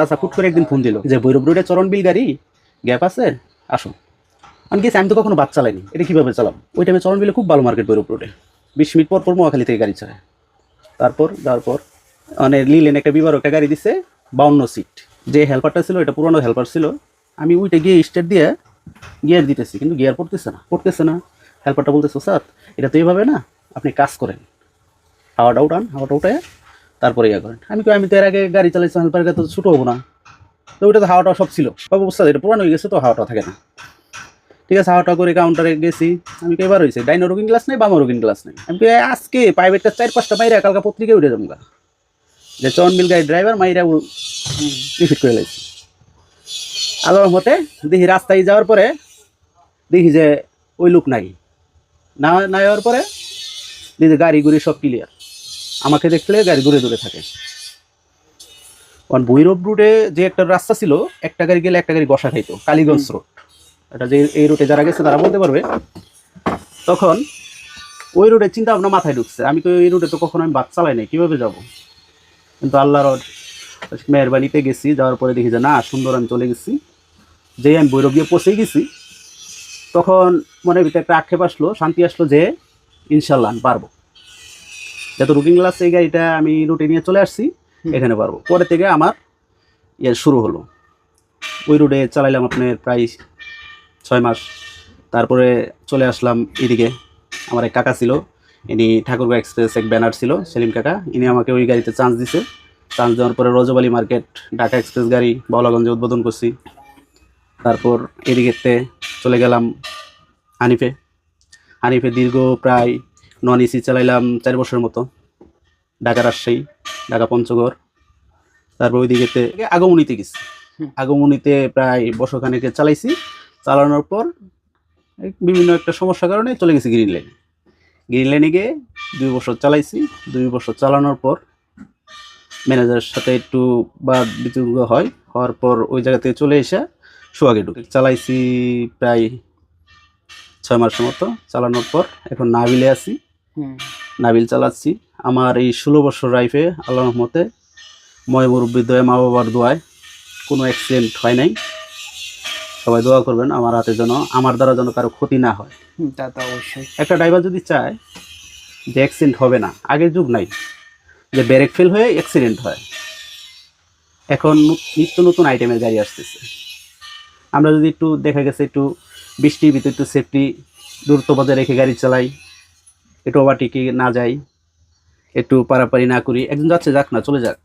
তাছাড়া ফুট করে একদিন ফোন দিল যে, ভৈরব রোডে চরণ বিল গাড়ি? গ্যাপ আছে? আসুন আমি গেছি, আমি তো কখনো বাস চালাইনি। এটা কীভাবে চালাম ওই টাইমে চরণ বিলে খুব ভালো মার্কেট ভৈরব রোডে। বিশ মিনিট পর পর মোয়াখালী থেকে গাড়ি চালায় তারপর যাওয়ার পর মানে লিলেন একটা বিবার একটা গাড়ি দিছে, বাউন্ন সিট যে হেল্পারটা ছিল, এটা পুরোনো হেল্পার ছিল। আমি ওইটা গিয়ে স্টার্ট দিয়ে গিয়ার দিতেছি, কিন্তু গিয়ার পড়তেছে না পড়তেছে না। হেল্পারটা বলতেছে স্যার এটা তো এইভাবে না, আপনি কাজ করেন। হাওয়াটা উঠান, হাওয়াটা উঠে তারপরে ইয়া করেন। আমি আমি তো এর আগে গাড়ি চালাইছি হেল্পার তো ছোটো হব না। তো ওইটা তো হাওয়াটা সব ছিল। বাবু বুঝতে এটা পুরানো হয়ে গেছে, তো হাওয়াটা থাকে না। ঠিক আছে, হাওয়াটা করে কাউন্টারে গেছি। আমি কই, এবার হয়েছে ডাইনো রোগিং ক্লাস নেই, বামো রোগিং ক্লাস নেই। আমি আজকে প্রাইভেটটা চার পাঁচটা মাইরা কালকা পত্রিকায় উঠে যাব যে চন মিল গাড়ি ড্রাইভার মাইরা রিফিট করে লাগছে আলোর মতে দেখি রাস্তায় যাওয়ার পরে দেখি যে ওই লোক নাই। না না যাওয়ার পরে দেখি গাড়ি গুড়ি সব ক্লিয়ার আমাকে দেখলে গাড়ি দূরে দূরে থাকে। কারণ ভৈরব রুটে যে একটা রাস্তা ছিল একটা গাড়ি গেলে একটা গাড়ি বসা খাইতো কালীগঞ্জ রোড এটা যে এই রুটে যারা গেছে তারা বলতে পারবে। তখন ওই রুটে চিন্তা ভাবনা মাথায় ঢুকছে। আমি তো এই রুটে তো কখনো আমি বাস চালাই নাই কীভাবে যাব? কিন্তু আল্লাহর মেহরবানিতে গেছি যাওয়ার পরে দেখি যে না সুন্দর আমি চলে গেছি। যেই আমি ভৈরব গিয়ে পৌঁছে গেছি তখন মনের ভিতরে একটা আক্ষেপ আসলো শান্তি আসলো যে ইনশাল্লাহ আমি পারব। যত রুটিন ক্লাস এই গাড়িটা আমি রুটে নিয়ে চলে আসছি এখানে পারব। পরে থেকে আমার ইয়ে শুরু হলো। ওই রুটে চালাইলাম আপনার প্রায় ছয় মাস। তারপরে চলে আসলাম এদিকে। আমার এক কাকা ছিল ইনি ঠাকুরগাঁ এক্সপ্রেস এক ব্যানার ছিল সেলিম কাকা। ইনি আমাকে ওই গাড়িতে চান্স দিছে। চান্স দেওয়ার পরে রজবালি মার্কেট ঢাকা এক্সপ্রেস গাড়ি বাউলাগঞ্জে উদ্বোধন করছি। তারপর এদিকেতে চলে গেলাম হানিফে। হানিফে দীর্ঘ প্রায় নন এসি চালাইলাম চার বছরের মতো। ঢাকা রাজশাহী ঢাকা পঞ্চগড়। তারপর ওইদিকেতে আগমনীতে গেছি। আগমনীতে প্রায় বছরখানেকে চালাইছি। চালানোর পর বিভিন্ন একটা সমস্যার কারণে চলে গেছি গ্রিন লাইনে গ্রিন লাইনে গিয়ে দুই বছর চালাইছি। দুই বছর চালানোর পর ম্যানেজারের সাথে একটু বা বিতর্ক হয়। হওয়ার পর ওই জায়গা থেকে চলে এসে সোয়াগে ঢুকে চালাইছি প্রায় ছয় মাসের মতো। চালানোর পর এখন নাবিলে আছি। নাবিল চালাচ্ছি। আমার এই ষোলো বছর লাইফে আল্লাহ রহমতে ময় মুরব্বী দোয়া মা বাবার দোয়ায় কোনো অ্যাক্সিডেন্ট হয় নাই। সবাই দোয়া করবেন আমার হাতে যেন আমার দ্বারা যেন কারও ক্ষতি না হয়। তা তো অবশ্যই। একটা ড্রাইভার যদি চায় যে অ্যাক্সিডেন্ট হবে না আগের যুগ নাই যে ব্রেক ফেল হয়ে অ্যাক্সিডেন্ট হয় এখন নিত্য নতুন আইটেমের গাড়ি আসতেছে। আমরা যদি একটু দেখা গেছে একটু বৃষ্টির ভিতরে একটু সেফটি দূরত্ব বজায় রেখে গাড়ি চালাই একটু ওভারটেকে না যাই একটু পারাপারি না করি একজন যাচ্ছে যাক না চলে যাক।